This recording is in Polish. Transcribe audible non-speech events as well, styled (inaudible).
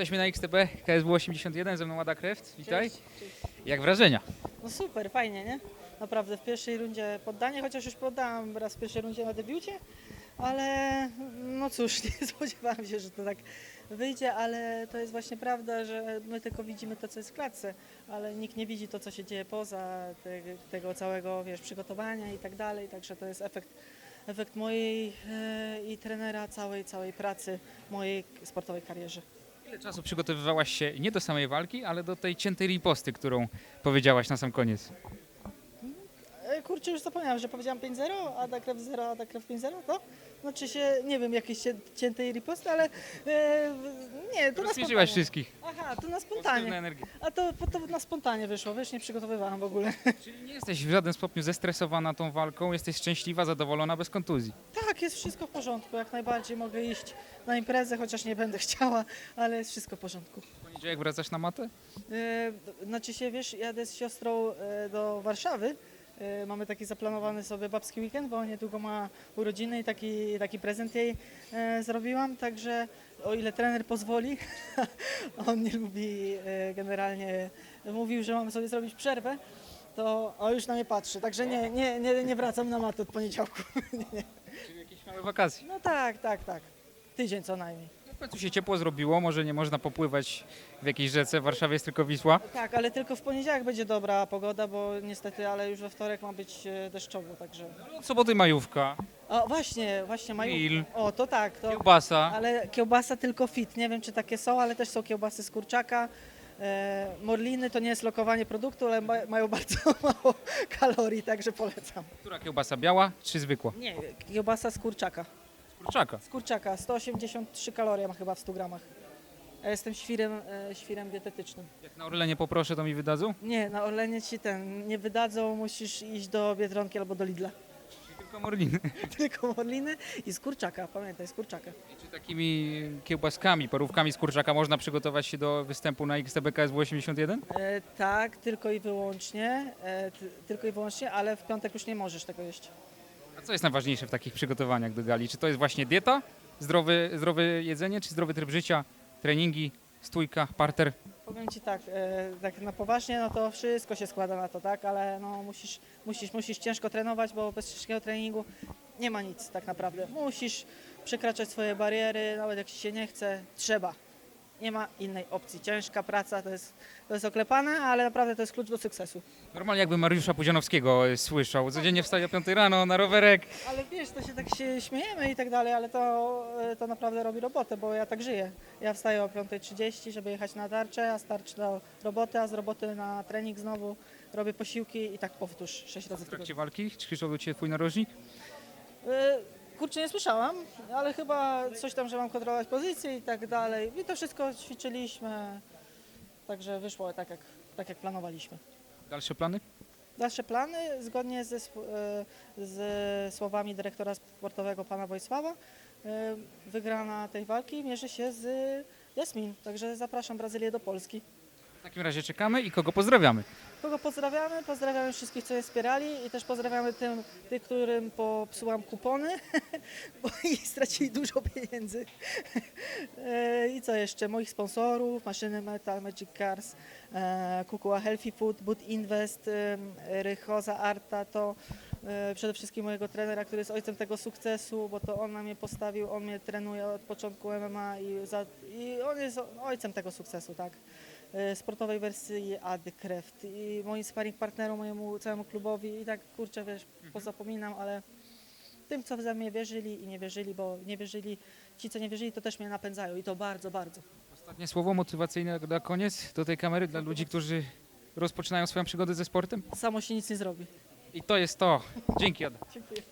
Jesteśmy na XTB KSW 81, ze mną Ada Kreft, witaj. Cześć. Jak wrażenia? No super, fajnie, nie? Naprawdę w pierwszej rundzie poddanie, chociaż już poddałam raz w pierwszej rundzie na debiucie, ale no cóż, (laughs) nie spodziewałam się, że to tak wyjdzie, ale to jest właśnie prawda, że my tylko widzimy to, co jest w klatce, ale nikt nie widzi to, co się dzieje poza te, tego całego, wiesz, przygotowania i tak dalej, także to jest efekt, efekt mojej e, i trenera całej, całej pracy, mojej sportowej karierze. Ile czasu przygotowywałaś się nie do samej walki, ale do tej ciętej riposty, którą powiedziałaś na sam koniec? Kurczę, już zapomniałam, że powiedziałam 5-0, Ada Krew 0, Ada Krew 5-0, to? Znaczy się, nie wiem, jakieś cię- ciętej riposty, ale e, nie, to na Rozśmieszyłaś spontanie. wszystkich. Aha, to na Pozytywna spontanie. energia. A to, to na spontanie wyszło, wiesz, nie przygotowywałam w ogóle. (laughs) Czyli nie jesteś w żaden stopniu zestresowana tą walką, jesteś szczęśliwa, zadowolona, bez kontuzji. Tak, jest wszystko w porządku, jak najbardziej mogę iść na imprezę, chociaż nie będę (laughs) chciała, ale jest wszystko w porządku. W poniedziałek wracasz na matę? E, Znaczy się, wiesz, jadę z siostrą e, do Warszawy. E, Mamy taki zaplanowany sobie babski weekend, bo niedługo ma urodziny i taki, taki prezent jej e, zrobiłam, także o ile trener pozwoli, (laughs) on nie lubi e, generalnie, mówił, że mamy sobie zrobić przerwę, to o, już na mnie patrzy, także nie, nie, nie, nie wracam na matę od poniedziałku. (laughs) Czyli jakieś małe wakacje. No tak, tak, tak, tydzień co najmniej. Końcu się ciepło zrobiło, może nie można popływać w jakiejś rzece, w Warszawie jest tylko Wisła. Tak, ale tylko w poniedziałek będzie dobra pogoda, bo niestety, ale już we wtorek ma być e, deszczowo, także... Od soboty majówka, O, właśnie, właśnie mają. grill, O, to tak, to. kiełbasa. Ale kiełbasa tylko fit. Nie wiem, czy takie są, ale też są kiełbasy z kurczaka. E, morliny to nie jest lokowanie produktu, ale ma, mają bardzo (laughs) mało kalorii, także polecam. Która kiełbasa, biała czy zwykła? Nie, kiełbasa z kurczaka. Z kurczaka. Z kurczaka, 183 kalorie ma chyba w 100 gramach. Ja jestem świrem, e, świrem dietetycznym. Jak na Orlenie poproszę, to mi wydadzą? Nie, na Orlenie ci ten nie wydadzą, musisz iść do Biedronki albo do Lidla. Tylko morliny? (laughs) Tylko morliny i z kurczaka, pamiętaj, z kurczaka. Czy takimi kiełbaskami, parówkami z kurczaka można przygotować się do występu na XTB KSW 81? E, tak, tylko i wyłącznie, e, ty, tylko i wyłącznie, ale w piątek już nie możesz tego jeść. A co jest najważniejsze w takich przygotowaniach do gali? Czy to jest właśnie dieta, zdrowe, zdrowe jedzenie, czy zdrowy tryb życia, treningi, stójka, parter? Powiem Ci tak, e, tak na poważnie, no to wszystko się składa na to, tak, ale no musisz, musisz, musisz ciężko trenować, bo bez ciężkiego treningu nie ma nic tak naprawdę. Musisz przekraczać swoje bariery, nawet jak Ci się nie chce, trzeba. Nie ma innej opcji. Ciężka praca to jest, to jest oklepane, ale naprawdę to jest klucz do sukcesu. Normalnie jakby Mariusza Pudzianowskiego e, słyszał. Codziennie wstaje o 5 rano na rowerek. Ale wiesz, to się tak się śmiejemy i tak dalej, ale to, e, to naprawdę robi robotę, bo ja tak żyję. Ja wstaję o 5.30, żeby jechać na tarczę, a z tarczy do roboty, a z roboty na trening znowu. Robię posiłki i tak powtórz 6 razy W w tygodniu. trakcie walki czy krzyczał do Ciebie Twój narożnik? E, Kurczę, nie słyszałam, ale chyba coś tam, że mam kontrolować pozycję i tak dalej. I to wszystko ćwiczyliśmy, także wyszło tak, jak, tak jak planowaliśmy. Dalsze plany? Dalsze plany, zgodnie ze, e, słowami dyrektora sportowego pana Wojsława, e, wygrana tej walki mierzy się z Jasmin, także zapraszam Brazylię do Polski. W takim razie czekamy i kogo pozdrawiamy? Kogo pozdrawiamy? Pozdrawiamy wszystkich, co je wspierali i też pozdrawiamy tym, którym popsułam kupony, (laughs) bo i stracili dużo pieniędzy. E, I co jeszcze? Moich sponsorów, Maszyny Metal, Magic Cars, e, Kukua Healthy Food, Boot Invest, e, Rychoza Arta, to przede wszystkim mojego trenera, który jest ojcem tego sukcesu, bo to on na mnie postawił, on mnie trenuje od początku MMA i, za, i on jest ojcem tego sukcesu, tak sportowej wersji Ady Kreft i moim sparring partnerom, mojemu całemu klubowi i tak kurczę, wiesz, pozapominam, ale tym, co ze mnie wierzyli i nie wierzyli, bo nie wierzyli, ci, co nie wierzyli, to też mnie napędzają i to bardzo, bardzo. Ostatnie słowo motywacyjne na koniec do tej kamery dla ludzi, którzy rozpoczynają swoją przygodę ze sportem. Samo się nic nie zrobi. I to jest to. Dzięki Ada. Dziękuję.